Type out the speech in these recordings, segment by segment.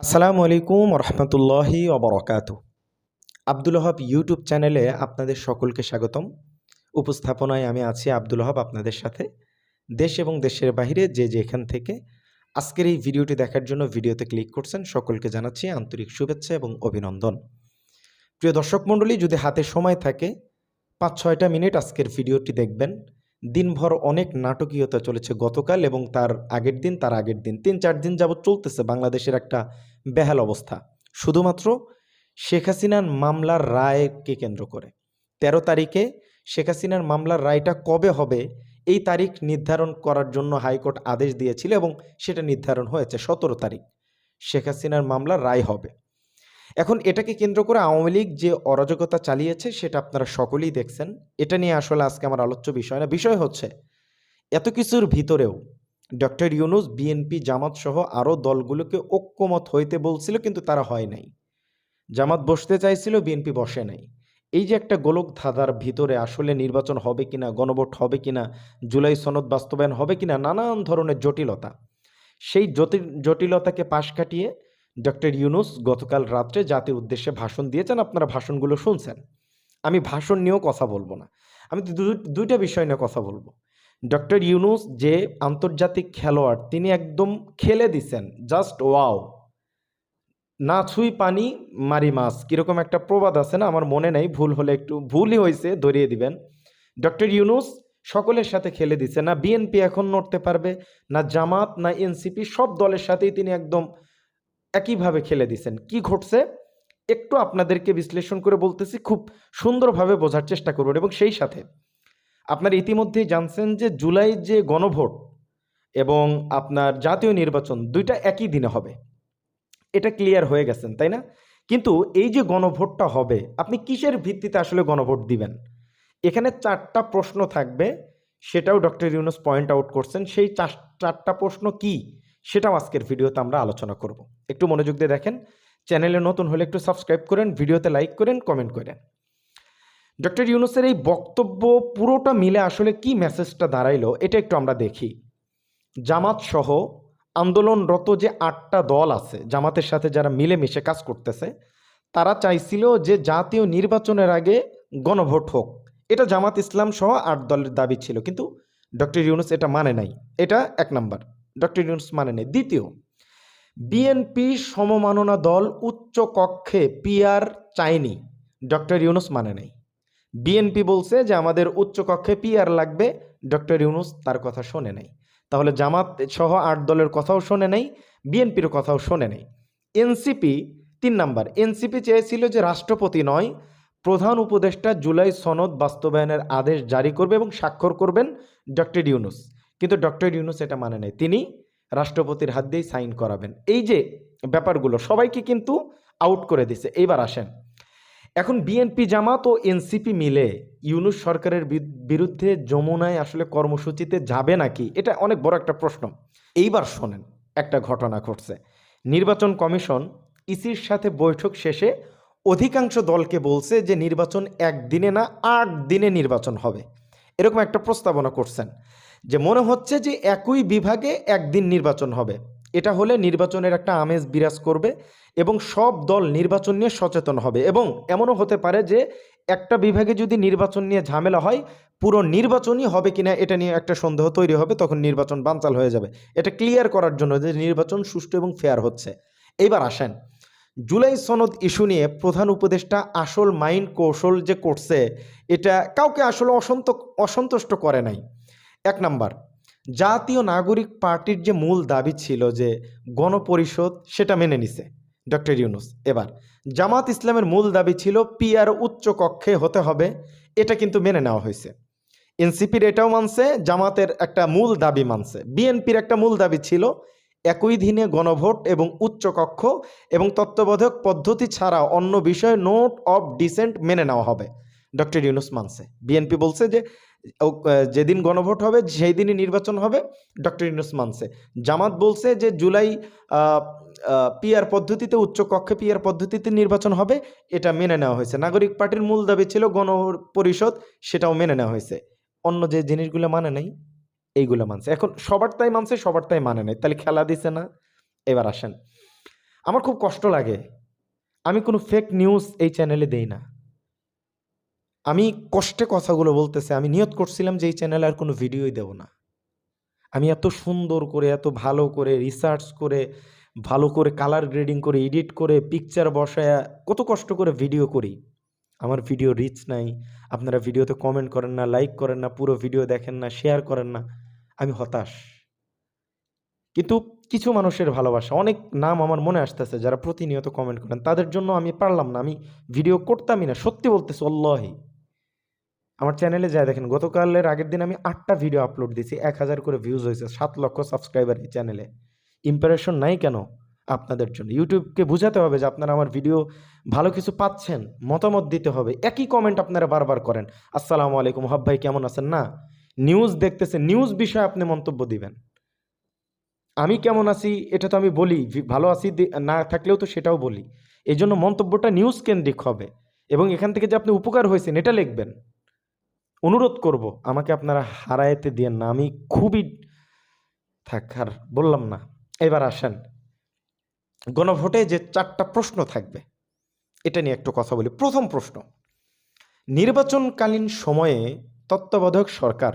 আসসালামু আলাইকুম রহমতুল্লাহি অবরকাত আব্দুল হব ইউটিউব চ্যানেলে আপনাদের সকলকে স্বাগতম। উপস্থাপনায় আমি আছি আব্দুল হব আপনাদের সাথে। দেশ এবং দেশের বাইরে যে যেখান থেকে আজকের এই ভিডিওটি দেখার জন্য ভিডিওতে ক্লিক করছেন সকলকে জানাচ্ছি আন্তরিক শুভেচ্ছা এবং অভিনন্দন। প্রিয় দর্শক মণ্ডলী, যদি হাতে সময় থাকে পাঁচ ছয়টা মিনিট আজকের ভিডিওটি দেখবেন। দিনভর অনেক নাটকীয়তা চলেছে গতকাল এবং তার আগের দিন, তার আগের দিন তিন চার দিন যাবৎ চলতেছে বাংলাদেশের একটা বেহাল অবস্থা। শুধুমাত্র শেখ হাসিনার মামলার রায়কে কেন্দ্র করে। তেরো তারিখে শেখ হাসিনার মামলার রায়টা কবে হবে, এই তারিখ নির্ধারণ করার জন্য হাইকোর্ট আদেশ দিয়েছিল এবং সেটা নির্ধারণ হয়েছে সতেরো তারিখ। শেখ হাসিনার মামলার রায় হবে। এখন এটাকে কেন্দ্র করে আওয়ামী লীগ যে অরাজকতা চালিয়েছে, সেটা আপনারা সকলেই দেখছেন। এটা নিয়ে আসলে আজকে আমার আলোচ্য বিষয় না। বিষয় হচ্ছে, এত কিছুর ভিতরেও ডক্টর ইউনুস, বিএনপি, জামাত সহ আরও দলগুলোকে ঐক্যমত হইতে বলছিল, কিন্তু তারা হয় নাই। জামাত বসতে চাইছিল, বিএনপি বসে নাই। এই যে একটা গোলক ধাঁধার ভিতরে আসলে নির্বাচন হবে কিনা, গণভোট হবে কিনা, জুলাই সনদ বাস্তবায়ন হবে কিনা, নানান ধরনের জটিলতা। সেই জটিল, জটিলতাকে পাশ কাটিয়ে ডক্টর ইউনুস গতকাল রাত্রে জাতির উদ্দেশ্যে ভাষণ দিয়েছেন, আপনারা ভাষণগুলো শুনছেন। আমি ভাষণ নিয়েও কথা বলব না। আমি দুইটা বিষয় নিয়ে কথা বলব। ডক্টর ইউনুস যে আন্তর্জাতিক খেলোয়াড়, তিনি একদম খেলে দিছেন। Just wow. না ছুঁই পানি, মারি মাছ। কীরকম একটা প্রবাদ আছে না? আমার মনে নেই। ভুল হলে একটু ভুলই হয়েছে ধরিয়ে দিবেন। ডক্টর ইউনুস সকলের সাথে খেলে দিছে। না বিএনপি এখন নড়তে পারবে, না জামাত, না এনসিপি, সব দলের সাথেই তিনি একদম একইভাবে খেলে দিছেন। কি ঘটছে? একটু আপনাদেরকে বিশ্লেষণ করে বলতেছি, খুব সুন্দরভাবে বোঝার চেষ্টা করবেন। এবং সেই সাথে আপনারা ইতিমধ্যেই জানছেন যে জুলাই যে গণভোট এবং আপনার জাতীয় নির্বাচন, দুইটা একই দিনে হবে। এটা ক্লিয়ার হয়ে গেছেন, তাই না? কিন্তু এই যে গণভোটটা হবে, আপনি কিসের ভিত্তিতে আসলে গণভোট দিবেন? এখানে চারটা প্রশ্ন থাকবে, সেটাও ডক্টর ইউনুস পয়েন্ট আউট করছেন। সেই চার- চারটা প্রশ্ন কি, সেটাও আজকের ভিডিওতে আমরা আলোচনা করব। একটু মনোযোগ দিয়ে দেখেন। চ্যানেলে নতুন হলে একটু সাবস্ক্রাইব করেন, ভিডিওতে লাইক করেন কমেন্ট করেন। ডক্টর ইউনুসের এই বক্তব্য পুরোটা মিলে আসলে কি মেসেজটা দাঁড়াইলো, এটা একটু আমরা দেখি। জামাত সহ আন্দোলনরত যে আটটা দল আছে, জামাতের সাথে যারা মিলেমিশে কাজ করতেছে, তারা চাইছিল যে জাতীয় নির্বাচনের আগে গণভোট হোক। এটা জামাত ইসলাম সহ আট দলের দাবি ছিল, কিন্তু ডক্টর ইউনুস এটা মানে নাই। এটা এক নাম্বার। ডক্টর ইউনুস মানে নেই। দ্বিতীয় বিএনপি সমমাননা দল উচ্চ কক্ষে পিআর চায়নি। ডক্টর ইউনুস মানে নাই। বিএনপি বলছে যে আমাদের উচ্চ কক্ষে পিআর লাগবে। ডক্টর ইউনুস তার কথা শোনে নাই। তাহলে জামাত সহ আট দলের কথাও শোনে নাই বিএনপির কথাও শোনে নাই। এনসিপি তিন নাম্বার এনসিপি চেয়েছিল যে রাষ্ট্রপতি নয়, প্রধান উপদেষ্টা জুলাই সনদ বাস্তবায়নের আদেশ জারি করবে এবং স্বাক্ষর করবেন ডক্টর ইউনুস। কিন্তু ডক্টর ইউনুস এটা মানে নাই। তিনি রাষ্ট্রপতির হাত দিয়েই সাইন করাবেন। এই যে ব্যাপারগুলো, সবাইকে কিন্তু আউট করে দিছে। এইবার আসেন। এখন বিএনপি জামাত ও এনসিপি মিলে ইউনুস সরকারের বিরুদ্ধে যমুনায় আসলে কর্মসূচিতে যাবে নাকি? এটা অনেক বড় একটা প্রশ্ন। এইবার শোনেন, একটা ঘটনা ঘটছে। নির্বাচন কমিশন ইসির সাথে বৈঠক শেষে অধিকাংশ দলকে বলছে যে নির্বাচন একদিনে না, আট দিনে নির্বাচন হবে। এরকম একটা প্রস্তাবনা করছেন যে মনে হচ্ছে যে একই বিভাগে একদিন নির্বাচন হবে। এটা হলে নির্বাচনের একটা আমেজ বিরাজ করবে এবং সব দল নির্বাচন নিয়ে সচেতন হবে। এবং এমনও হতে পারে যে একটা বিভাগে যদি নির্বাচন নিয়ে ঝামেলা হয়, পুরো নির্বাচনই হবে কিনা এটা নিয়ে একটা সন্দেহ তৈরি হবে, তখন নির্বাচন বানচাল হয়ে যাবে। এটা ক্লিয়ার করার জন্য যে নির্বাচন সুষ্ঠু এবং ফেয়ার হচ্ছে। এইবার আসেন। জুলাই সনদ ইস্যু নিয়ে প্রধান উপদেষ্টা আসল মাইন্ড কৌশল যে করছে, এটা কাউকে আসলে অসন্ত, অসন্তুষ্ট করে নাই। এক নাম্বার জাতীয় নাগরিক পার্টির যে মূল দাবি ছিল যে গণপরিষদ সেটা মেনে নিছে। ডক্টর ইউনুস, এবার জামাত ইসলামের মূল দাবি ছিল পিআর উচ্চ কক্ষে হতে হবে, এটা কিন্তু মেনে নেওয়া হয়েছে। এনসিপির এটাও মানছে, জামাতের একটা মূল দাবি মানছে। বিএনপির একটা মূল দাবি ছিল একই দিনে গণভোট এবং উচ্চ কক্ষ এবং তত্ত্বাবধায়ক পদ্ধতি ছাড়া অন্য বিষয়ে নোট অফ ডিসেন্ট মেনে নেওয়া হবে। ডক্টর ইউনুস মানছে। বিএনপি বলছে যে যেদিন গণভোট হবে সেই দিনই নির্বাচন হবে, ডক্টর ইউনুস মানছে। জামাত বলছে যে, জুলাই পিআর পদ্ধতিতে, উচ্চ কক্ষে পিআর পদ্ধতিতে নির্বাচন হবে, এটা মেনে নেওয়া হয়েছে। নাগরিক পার্টির মূল দাবি ছিল গণ পরিষদ, সেটাও মেনে নেওয়া হয়েছে। অন্য যে জিনিসগুলো মানে নাই, এইগুলো মানছে। এখন সবার তাই মানছে, সবার তাই মানে নাই। তাহলে খেলা দিছে না? এবার আসেন। আমার খুব কষ্ট লাগে। আমি কোনো ফেক নিউজ এই চ্যানেলে দেই না। আমি কষ্টে কথাগুলো বলতেছে, আমি নিয়ত করছিলাম যে এই চ্যানেলে আর কোনো ভিডিওই দেব না। আমি এত সুন্দর করে, এত ভালো করে রিসার্চ করে, ভালো করে কালার গ্রেডিং করে এডিট করে পিকচার বসায় কত কষ্ট করে ভিডিও করি। আমার ভিডিও রিচ নাই, আপনারা ভিডিওতে কমেন্ট করেন না লাইক করেন না, পুরো ভিডিও দেখেন না শেয়ার করেন না, আমি হতাশ। কিন্তু কিছু মানুষের ভালোবাসা, অনেক নাম আমার মনে আসতেছে যারা প্রতিনিয়ত কমেন্ট করেন, তাদের জন্য আমি পারলাম না, আমি ভিডিও করতামই না, সত্যি বলতেছি অল্লাহি আমার চ্যানেলে যায় দেখেন, গতকালের আগের দিন আমি আটটা ভিডিও আপলোড দিয়েছি, এক হাজার করে ভিউজ হয়েছে, সাত লক্ষ সাবস্ক্রাইবার এই চ্যানেলে ইম্প্রেশন নাই কেন আপনাদের জন্য? ইউটিউবকে বোঝাতে হবে যে আপনারা আমার ভিডিও ভালো কিছু পাচ্ছেন, মতামত দিতে হবে, একই কমেন্ট আপনারা বারবার করেন। আসসালামু আলাইকুম, হব ভাই কেমন আছেন? না নিউজ দেখতেছে নিউজ বিষয়ে আপনি মন্তব্য দিবেন। আমি কেমন আছি, এটা তো আমি বলি ভালো আছি না থাকলেও তো সেটাও বলি। এই জন্য মন্তব্যটা নিউজ কেন্দ্রিক হবে। এবং এখান থেকে যে আপনি উপকার হয়েছেন, এটা লিখবেন। অনুরোধ করব, আমাকে আপনারা হারাইতে দিয়েন না। আমি খুবই থাক আর বললাম না। এবার আসেন। গণভোটে যে চারটা প্রশ্ন থাকবে, এটা নিয়ে একটু কথা বলি। প্রথম প্রশ্ন, নির্বাচনকালীন সময়ে তত্ত্বাবধায়ক সরকার,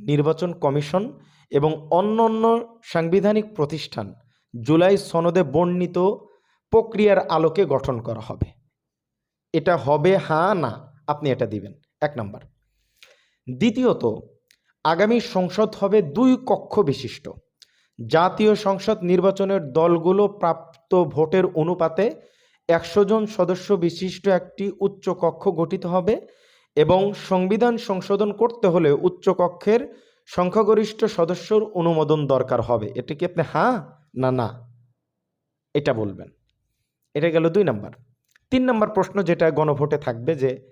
নির্বাচন কমিশন এবং অন্য অন্য সাংবিধানিক প্রতিষ্ঠান জুলাই সনদে বর্ণিত প্রক্রিয়ার আলোকে গঠন করা হবে। এটা হবে হ্যাঁ না, আপনি এটা দিবেন। এক নাম্বার। দ্বিতীয়ত, আগামী সংসদ হবে দুই কক্ষ বিশিষ্ট। জাতীয় সংসদ নির্বাচনের দলগুলো প্রাপ্ত ভোটের অনুপাতে একশো জন সদস্য বিশিষ্ট একটি উচ্চ কক্ষ গঠিত হবে এবং সংবিধান সংশোধন করতে হলে উচ্চ কক্ষের সংখ্যাগরিষ্ঠ সদস্যর অনুমোদন দরকার হবে। এটা কি আপনি হ্যাঁ না না? এটা বলবেন। এটা গেল দুই নাম্বার। তিন নম্বর প্রশ্ন যেটা গণভোটে থাকবে যে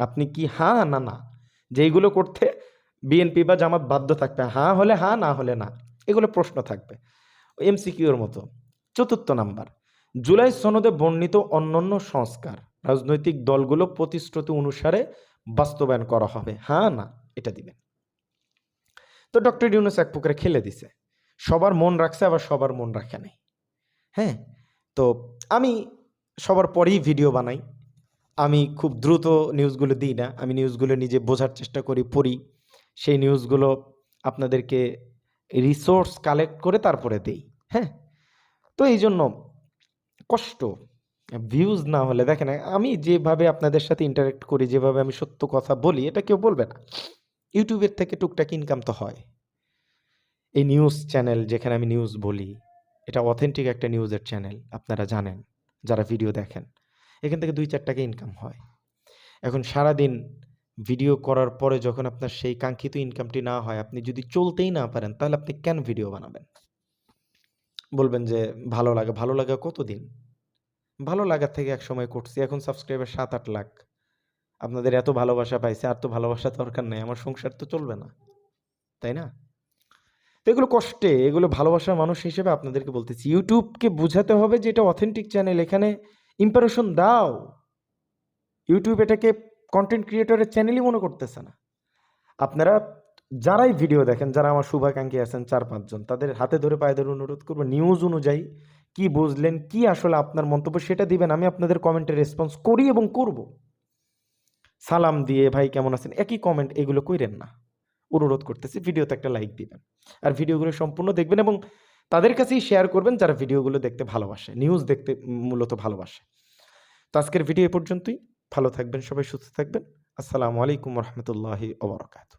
আপনি কি হ্যাঁ না না, যেইগুলো করতে বিএনপি বা জামাত বাধ্য থাকবে হ্যাঁ হলে হ্যাঁ না হলে না, এগুলো প্রশ্ন থাকবে। এমসিকিউর মতো। চতুর্থ নাম্বার, জুলাই সনদে বর্ণিত অন্যান্য সংস্কার, রাজনৈতিক দলগুলো প্রতিশ্রুতি অনুসারে বাস্তবায়ন করা হবে হ্যাঁ না, এটা দিবেন। তো ডক্টর ইউনুস এক প্রকারে খেলে দিছে। সবার মন রাখছে, আবার সবার মন রাখে নাই। হ্যাঁ তো আমি সবার পরেই ভিডিও বানাই। আমি খুব দ্রুত নিউজগুলো দিই না। আমি নিউজগুলো নিজে বোঝার চেষ্টা করি, পড়ি। সেই নিউজগুলো আপনাদেরকে রিসোর্স কালেক্ট করে তারপরে দিই হ্যাঁ? তো এই জন্য কষ্ট ভিউজ না হলে, দেখেন, আমি যেভাবে আপনাদের সাথে ইন্টারেক্ট করি, যেভাবে আমি সত্য কথা বলি, এটা কেউ বলবে না। ইউটিউবের থেকে টুকটাক ইনকাম তো হয়। এই নিউজ চ্যানেল যেখানে আমি নিউজ বলি, এটা অথেন্টিক একটা নিউজের চ্যানেল আপনারা জানেন, যারা ভিডিও দেখেন। এখান থেকে দুই চার টাকা ইনকাম হয়। এখন সারাদিন ভিডিও করার পরে যখন আপনার সেই কাঙ্ক্ষিত ইনকামটি না হয়, আপনি যদি চলতেই না পারেন, তাহলে আপনি কেন ভিডিও বানাবেন? বলবেন যে, ভালো লাগে। ভালো লাগা কতদিন? ভালো লাগার থেকে এক সময় করছি। এখন সাবস্ক্রাইবার সাত আট লাখ। আপনাদের এত ভালোবাসা পাইছে, আর তো ভালোবাসা দরকার নেই। আমার সংসার তো চলবে না। তাই না? তো এগুলো কষ্টে, এগুলো ভালোবাসার মানুষ হিসেবে আপনাদেরকে বলতেছি। ইউটিউবকে বোঝাতে হবে যে এটা অথেন্টিক চ্যানেল এখানে ইম্প্রেশন দাও। ইউটিউব এটাকে কন্টেন্ট ক্রিয়েটরের চ্যানেলই মনে করতেছে না। আপনারা যারাই ভিডিও দেখেন, যারা আমার শুভাকাঙ্ক্ষী আছেন চার পাঁচজন, তাদের হাতে ধরে পায়ে ধরে অনুরোধ করব নিউজ অনুযায়ী কি বুঝলেন, কি আসলে আপনার মন্তব্য সেটা দিবেন, আমি আপনাদের কমেন্টে রেসপন্স করি এবং করব। সালাম দিয়ে, ভাই, কেমন আছেন? একই কমেন্ট এগুলো কইরেন না। অনুরোধ করতেছি ভিডিওতে একটা লাইক দিবেন। আর ভিডিওগুলো সম্পূর্ণ দেখবেন এবং তাদের কাছেই শেয়ার করবেন যারা ভিডিওগুলো দেখতে ভালোবাসে নিউজ দেখতে মূলত ভালোবাসে। তো আজকের ভিডিও এ পর্যন্তই। ভালো থাকবেন, সবাই সুস্থ থাকবেন। আসসালামু আলাইকুম রহমতুল্লাহি ওবরাকাতু